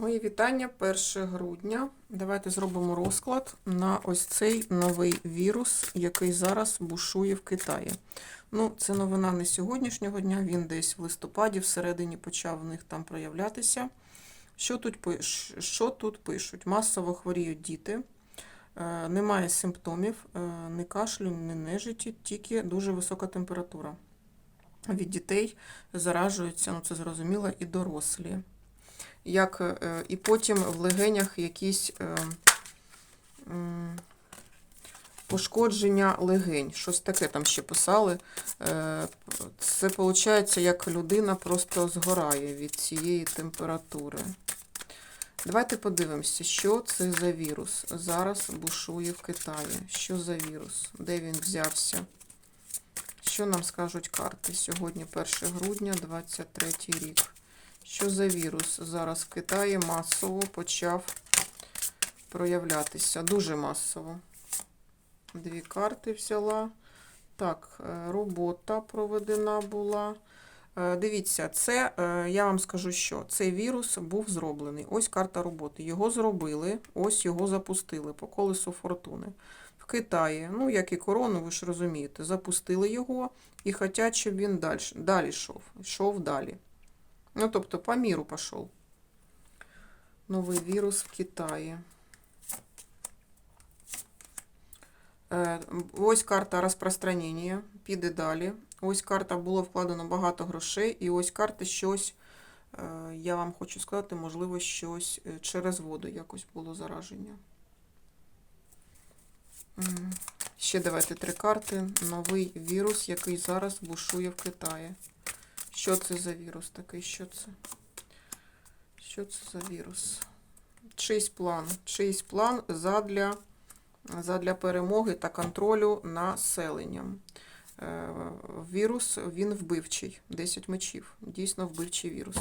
Мої вітання 1 грудня. Давайте зробимо розклад на ось цей новий вірус, який зараз бушує в Китаї. Ну, це новина не сьогоднішнього дня, він десь в листопаді, всередині почав в них там проявлятися. Що тут, пиш- що тут пишуть? Масово хворіють діти, е, немає симптомів, е, ні кашлю, ні нежиті, тільки дуже висока температура. Від дітей заражуються, ну це зрозуміло, і дорослі як е, і потім в легенях якісь е, пошкодження легень. Щось таке там ще писали. Е, Це виходить, як людина просто згорає від цієї температури. Давайте подивимося, що це за вірус. Зараз бушує в Китаї. Що за вірус? Де він взявся? Що нам скажуть карти? Сьогодні 1 грудня, 23 рік. Що за вірус зараз в Китаї масово почав проявлятися? Дуже масово. Дві карти взяла. Так, е, робота проведена була. Е, Дивіться, це е, я вам скажу, що цей вірус був зроблений. Ось карта роботи. Його зробили, ось його запустили по колесу фортуни. В Китаї, ну як і корону, ви ж розумієте, запустили його і хочуть, щоб він далі, далі йшов. Йшов далі. Ну, тобто по миру пошел. Новий вірус в Китаї. Е, Ось карта розпространення. Піде далі. Ось карта було вкладено багато грошей. І ось карта щось, е, я вам хочу сказати, можливо, щось е, через воду якось було зараження. Ще давайте три карти. Новий вірус, який зараз бушує в Китаї. Що це за вірус такий? Що це? Що це за вірус? Чийсь план. Чийсь план задля, задля перемоги та контролю населенням. Е, Вірус, він вбивчий. 10 мечів. Дійсно вбивчий вірус.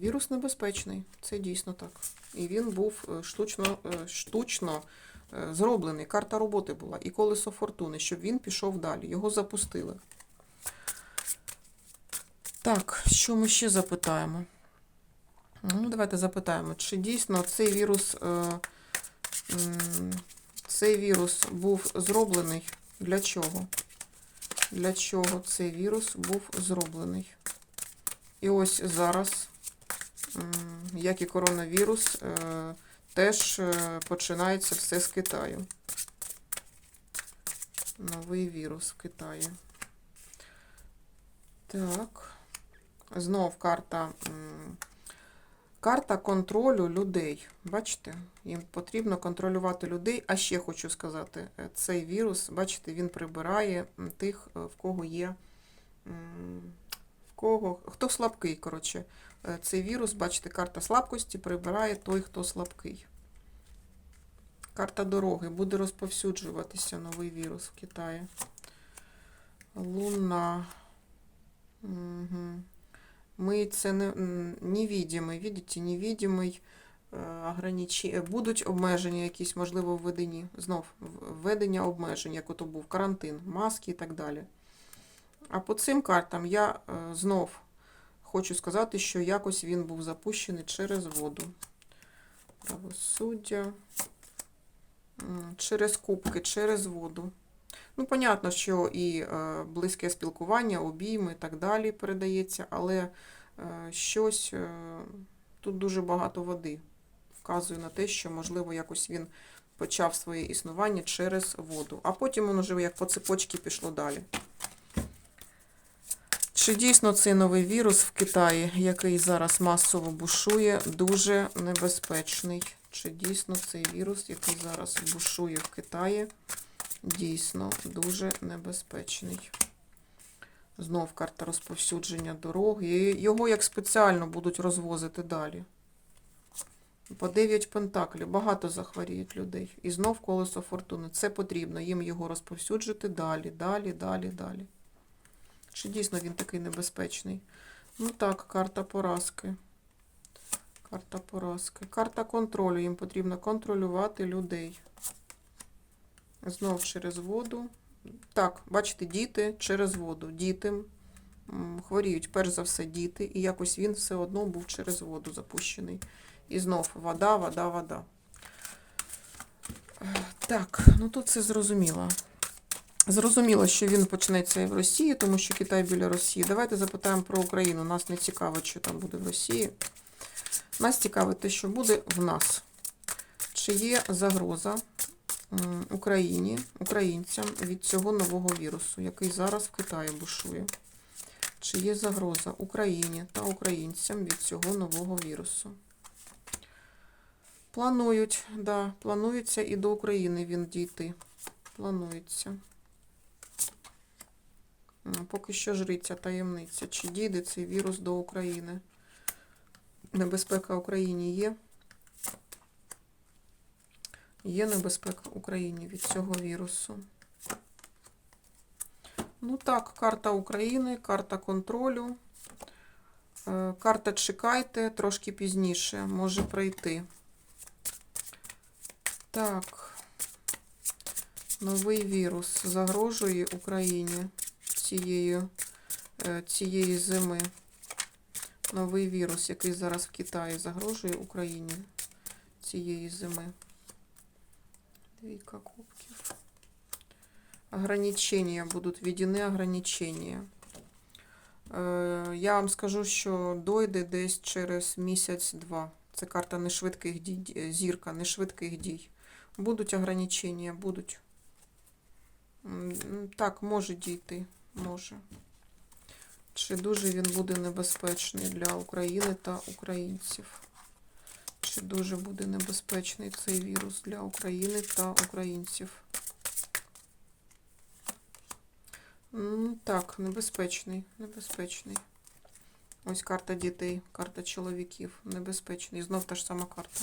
Вірус небезпечний. Це дійсно так. І він був е, штучно, е, штучно зроблений. Карта роботи була. І колесо фортуни, щоб він пішов далі. Його запустили. Так, що ми ще запитаємо? Ну, давайте запитаємо, чи дійсно цей вірус, е, цей вірус був зроблений? Для чого? Для чого цей вірус був зроблений? І ось зараз, як і коронавірус, е, теж е, починається все з Китаю. Новий вірус в Китаї. Так. Знов карта. Карта контролю людей. Бачите, їм потрібно контролювати людей. А ще хочу сказати, е, цей вірус, бачите, він прибирає тих, е, в кого є. В кого, хто слабкий, коротше. Е, Цей вірус, бачите, карта слабкості прибирає той, хто слабкий. Карта дороги. Буде розповсюджуватися новий вірус в Китаї. Луна. Угу. Мы це не, м, невидимий, видите, невидимий е, ограничі... е, Будуть обмеження якісь, можливо, введені. Знов, введення обмежень, як ото був карантин, маски і так далі. А по цим картам я е, знов хочу сказати, що якось він був запущений через воду. Правосуддя. Через кубки, через воду. Ну, понятно, що і е, близьке спілкування, обійми і так далі передається, але е, щось е, тут дуже багато води вказує на те, що, можливо, якось він почав своє існування через воду. А потім воно вже як по цепочці пішло далі. Чи дійсно цей новий вірус в Китаї, який зараз масово бушує, дуже небезпечний? Чи дійсно цей вірус, який зараз бушує в Китаї, дійсно дуже небезпечний? Знов карта розповсюдження дороги. Його як спеціально будуть розвозити далі. По 9 пентаклів. Багато захворіють людей. І знов колесо фортуни. Це потрібно їм його розповсюджити далі, далі, далі, далі. Чи дійсно він такий небезпечний? Ну так, карта поразки. Карта поразки. Карта контролю. Їм потрібно контролювати людей. Знов через воду. Так, бачите, діти через воду. Діти хворіють перш за все діти, і якось він все одно був через воду запущений. І знов вода, вода, вода. Е, Так, ну тут це зрозуміло. Зрозуміло, що він почнеться і в Росії, тому що Китай біля Росії. Давайте запитаємо про Україну. Нас не цікаво, що там буде в Росії. Нас цікавить те, що буде в нас. Чи є загроза Україні, українцям від цього нового вірусу, який зараз в Китаї бушує? Чи є загроза Україні та українцям від цього нового вірусу? Планують, да, планується і до України він дійти. Планується. Поки що жриця таємниця. Чи дійде цей вірус до України? Небезпека Україні є. Є небезпека Україні від цього вірусу. Ну так, карта України, карта контролю. Е, Карта чекайте, трошки пізніше, може прийти. Так. Новий вірус загрожує Україні цієї, е, цієї зими. Новий вірус, який зараз в Китаї загрожує Україні цієї зими. Двійка кубків. Ограничения будуть введені ограничения. Е, Я вам скажу, що дойде десь через місяць-два. Це карта нешвидких дій, е, зірка нешвидких дій. Будуть ограничення, будуть. Так, може дійти, може. Чи дуже він буде небезпечний для України та українців? Чи дуже буде небезпечний цей вірус для України та українців? Так, небезпечний, небезпечний. Ось карта дітей, карта чоловіків. Небезпечний. Знов та ж сама карта.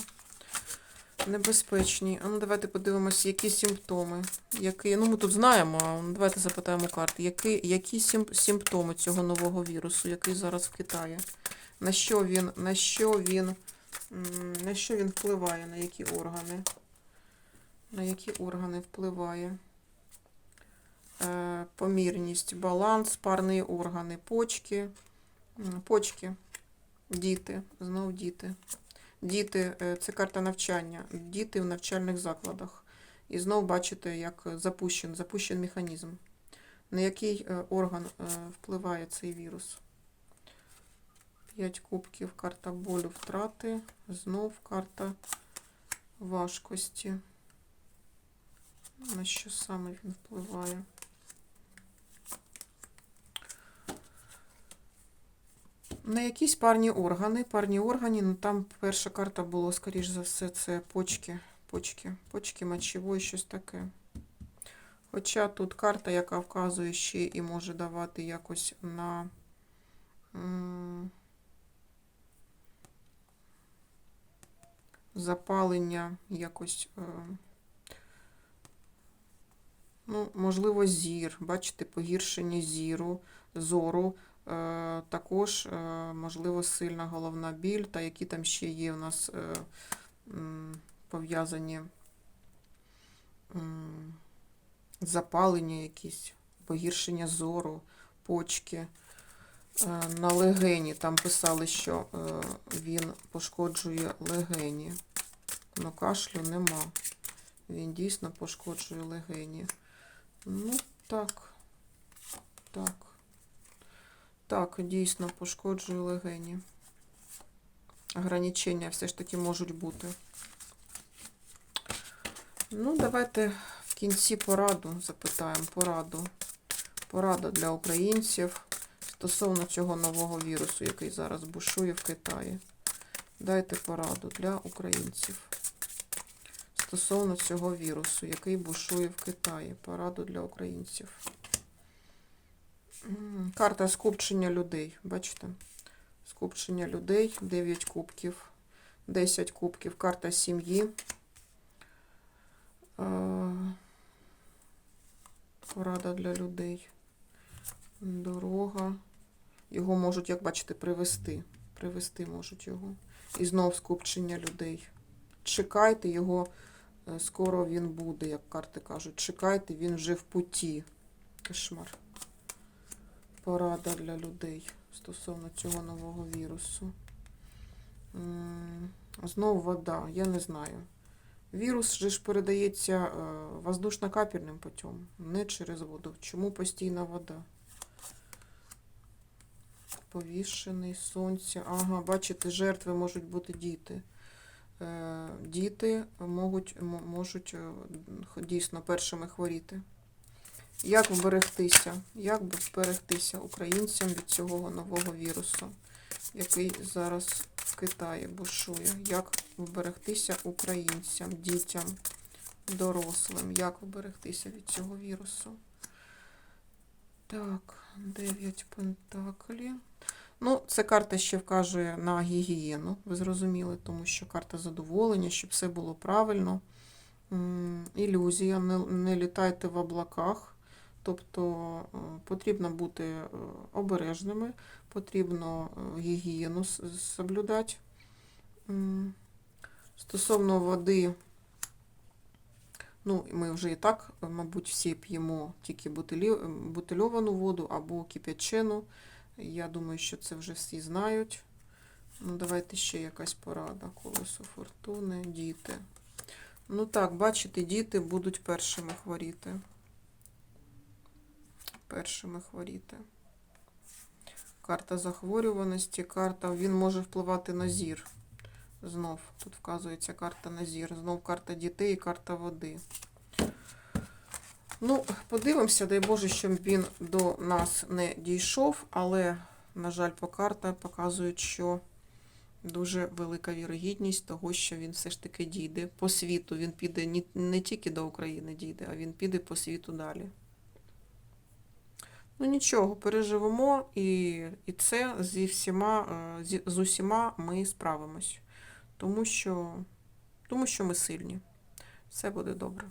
Небезпечні. А ну давайте подивимося, які симптоми. Які, ну ми тут знаємо, ну, давайте запитаємо карти. Які, які сим- симптоми цього нового вірусу, який зараз в Китаї? На що він, на що він, на що він впливає, на які органи? На які органи впливає? Е, помірність, баланс, парні органи, почки, почки, діти, знов діти. Діти, е, це карта навчання, діти в навчальних закладах. І знов бачите, як запущен, запущен механізм. На який е, орган впливає цей вірус? П'ять кубків, карта болю, втрати, знов карта важкості. На що саме він впливає? На якісь парні органи. Парні органи, ну там перша карта була, скоріш за все, це почки. Почки, почки мочової, щось таке. Хоча тут карта, яка вказує ще і може давати якось на запалення якось. Е, ну, можливо, зір. Бачите, погіршення зіру, зору. Е, також, е, можливо, сильна головна біль, та які там ще є у нас пов'язані запалення якісь, погіршення зору, почки. Е, На легені там писали, що е, він пошкоджує легені. Ну, кашлю нема. Він дійсно пошкоджує легені. Ну, так. Так. Так, дійсно пошкоджує легені. Ограничення все ж таки можуть бути. Ну, давайте в кінці пораду запитаємо. Пораду. Порада для українців стосовно цього нового вірусу, який зараз бушує в Китаї. Дайте пораду для українців. Стосовно цього вірусу, який бушує в Китаї. Пораду для українців. Карта скупчення людей. Бачите? Скупчення людей. 9 кубків. 10 кубків. Карта сім'ї. Е, Порада для людей. Дорога. Його можуть, як бачите, привести. Привести можуть його. І знов скупчення людей. Чекайте його, е, скоро він буде, як карти кажуть. Чекайте, він вже в путі. Кошмар. порада для людей стосовно цього нового вірусу? Знову вода, я не знаю. Вірус же ж передається е, воздушно-капельним путем, не через воду. Чому постійна вода? Повішений, сонце. Ага, бачите, жертви можуть бути діти. Е, Діти можуть, можуть е, дійсно першими хворіти. Як вберегтися? Як вберегтися українцям від цього нового вірусу, який зараз в Китаї бушує? Як вберегтися українцям, дітям, дорослим? Як вберегтися від цього вірусу? Так, 9 пентаклів. Ну, це карта ще вказує на гігієну, ви зрозуміли, тому що карта задоволення, щоб все було правильно. Ілюзія, не, не літайте в облаках. Тобто е, потрібно бути е, обережними, потрібно е, гігієну соблюдати. Стосовно води, ну, ми вже і так, е, мабуть, всі п'ємо тільки бутильовану воду або кип'ячену. Я думаю, що це вже всі знають. Ну, давайте ще якась порада. Колесо фортуни, діти. Ну так, бачите, діти будуть першими хворіти. Першими хворіти. Карта захворюваності, карта, він може впливати на зір. Знов, тут вказується карта на зір. Знов карта дітей і карта води. Ну, подивимося, дай Боже, щоб він до нас не дійшов, але, на жаль, по картах показують, що дуже велика вірогідність того, що він все ж таки дійде по світу. Він піде не тільки до України дійде, а він піде по світу далі. Ну нічого, переживемо, і, і це зі всіма, е, з усіма ми справимось. Тому що, тому що ми сильні. Все буде добре.